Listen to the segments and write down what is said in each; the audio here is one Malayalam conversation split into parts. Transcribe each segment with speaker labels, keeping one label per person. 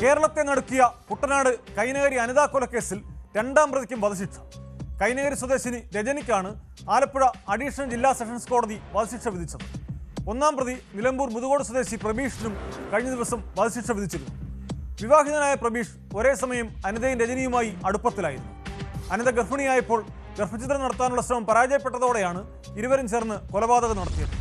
Speaker 1: കേരളത്തെ നടുക്കിയ കുട്ടനാട് കൈനകരി അനിതാ കൊലക്കേസിൽ രണ്ടാം പ്രതിക്കും വധശിക്ഷ. കൈനകരി സ്വദേശിനി രജനിക്കാണ് ആലപ്പുഴ അഡീഷണൽ ജില്ലാ സെഷൻസ് കോടതി വധശിക്ഷ വിധിച്ചത്. ഒന്നാം പ്രതി നിലമ്പൂർ മുതുകോട് സ്വദേശി പ്രബീഷിനും കഴിഞ്ഞ ദിവസം വധശിക്ഷ വിധിച്ചിരുന്നു. വിവാഹിതനായ പ്രബീഷ് ഒരേ സമയം അനിതയും രജനിയുമായി അടുപ്പത്തിലായിരുന്നു. അനിത ഗർഭിണിയായപ്പോൾ ഗർഭചിത്രം നടത്താനുള്ള ശ്രമം പരാജയപ്പെട്ടതോടെയാണ് ഇരുവരും ചേർന്ന് കൊലപാതകം നടത്തിയത്.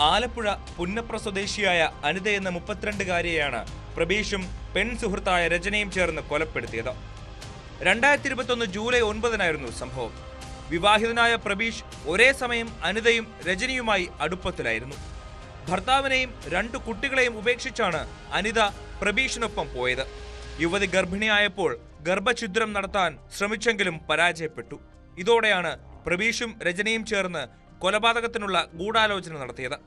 Speaker 2: ആലപ്പുഴ പുന്നപ്ര സ്വദേശിയായ അനിത എന്ന മുപ്പത്തിരണ്ടുകാരിയെയാണ് പ്രബീഷും പെൺ സുഹൃത്തായ രചനയും ചേർന്ന് കൊലപ്പെടുത്തിയത്. രണ്ടായിരത്തി ഇരുപത്തൊന്ന് ജൂലൈ ഒൻപതിനായിരുന്നു സംഭവം. വിവാഹിതനായ പ്രബീഷ് ഒരേ സമയം അനിതയും രജനിയുമായി അടുപ്പത്തിലായിരുന്നു. ഭർത്താവിനെയും രണ്ടു കുട്ടികളെയും ഉപേക്ഷിച്ചാണ് അനിത പ്രബീഷിനൊപ്പം പോയത്. യുവതി ഗർഭിണിയായപ്പോൾ ഗർഭഛിദ്രം നടത്താൻ ശ്രമിച്ചെങ്കിലും പരാജയപ്പെട്ടു. ഇതോടെയാണ് പ്രബീഷും രജനിയും ചേർന്ന് കൊലപാതകത്തിനുള്ള ഗൂഢാലോചന നടത്തിയത്.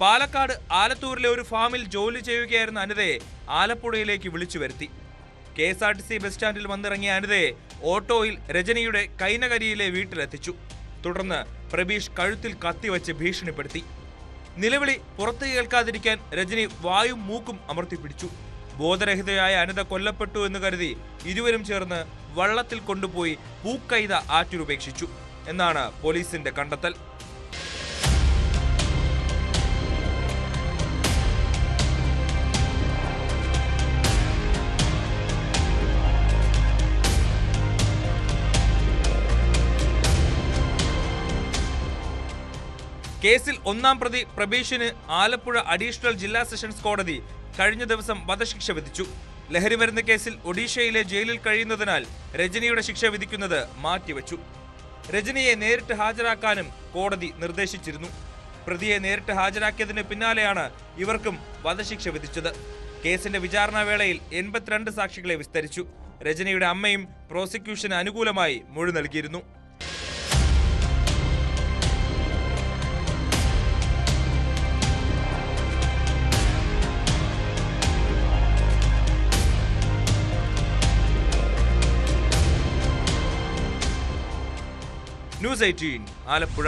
Speaker 2: പാലക്കാട് ആലത്തൂരിലെ ഒരു ഫാമിൽ ജോലി ചെയ്യുകയായിരുന്ന അനിതയെ ആലപ്പുഴയിലേക്ക് വിളിച്ചു വരുത്തി. K S R T C bus സ്റ്റാൻഡിൽ വന്നിറങ്ങിയ അനിതയെ ഓട്ടോയിൽ രജനിയുടെ കൈനകരിയിലെ വീട്ടിലെത്തിച്ചു. തുടർന്ന് പ്രബീഷ് കഴുത്തിൽ കത്തിവച്ച് ഭീഷണിപ്പെടുത്തി. നിലവിളി പുറത്തു കേൾക്കാതിരിക്കാൻ രജനി വായും മൂക്കും അമർത്തിപ്പിടിച്ചു. ബോധരഹിതയായ അനിത കൊല്ലപ്പെട്ടു എന്ന് കരുതി ഇരുവരും ചേർന്ന് വള്ളത്തിൽ കൊണ്ടുപോയി പൂക്കൈത ആറ്റിലുപേക്ഷിച്ചു. എന്നാണ് പോലീസിന്റെ കണ്ടെത്തൽ. കേസിൽ ഒന്നാം പ്രതി പ്രബീഷിന് ആലപ്പുഴ അഡീഷണൽ ജില്ലാ സെഷൻസ് കോടതി കഴിഞ്ഞ ദിവസം വധശിക്ഷ വിധിച്ചു. ലഹരിമരുന്ന് കേസിൽ ഒഡീഷയിലെ ജയിലിൽ കഴിയുന്നതിനാൽ രജനിയുടെ ശിക്ഷ വിധിക്കുന്നത് മാറ്റിവെച്ചു. രജനിയെ നേരിട്ട് ഹാജരാക്കാനും കോടതി നിർദ്ദേശിച്ചിരുന്നു. പ്രതിയെ നേരിട്ട് ഹാജരാക്കിയതിന് പിന്നാലെയാണ് ഇവർക്കും വധശിക്ഷ വിധിച്ചത്. കേസിന്റെ വിചാരണാവേളയിൽ എൺപത്തിരണ്ട് സാക്ഷികളെ വിസ്തരിച്ചു. രജനിയുടെ അമ്മയും പ്രോസിക്യൂഷന് അനുകൂലമായി മൊഴി നൽകിയിരുന്നു. News eighteen Alappuzha.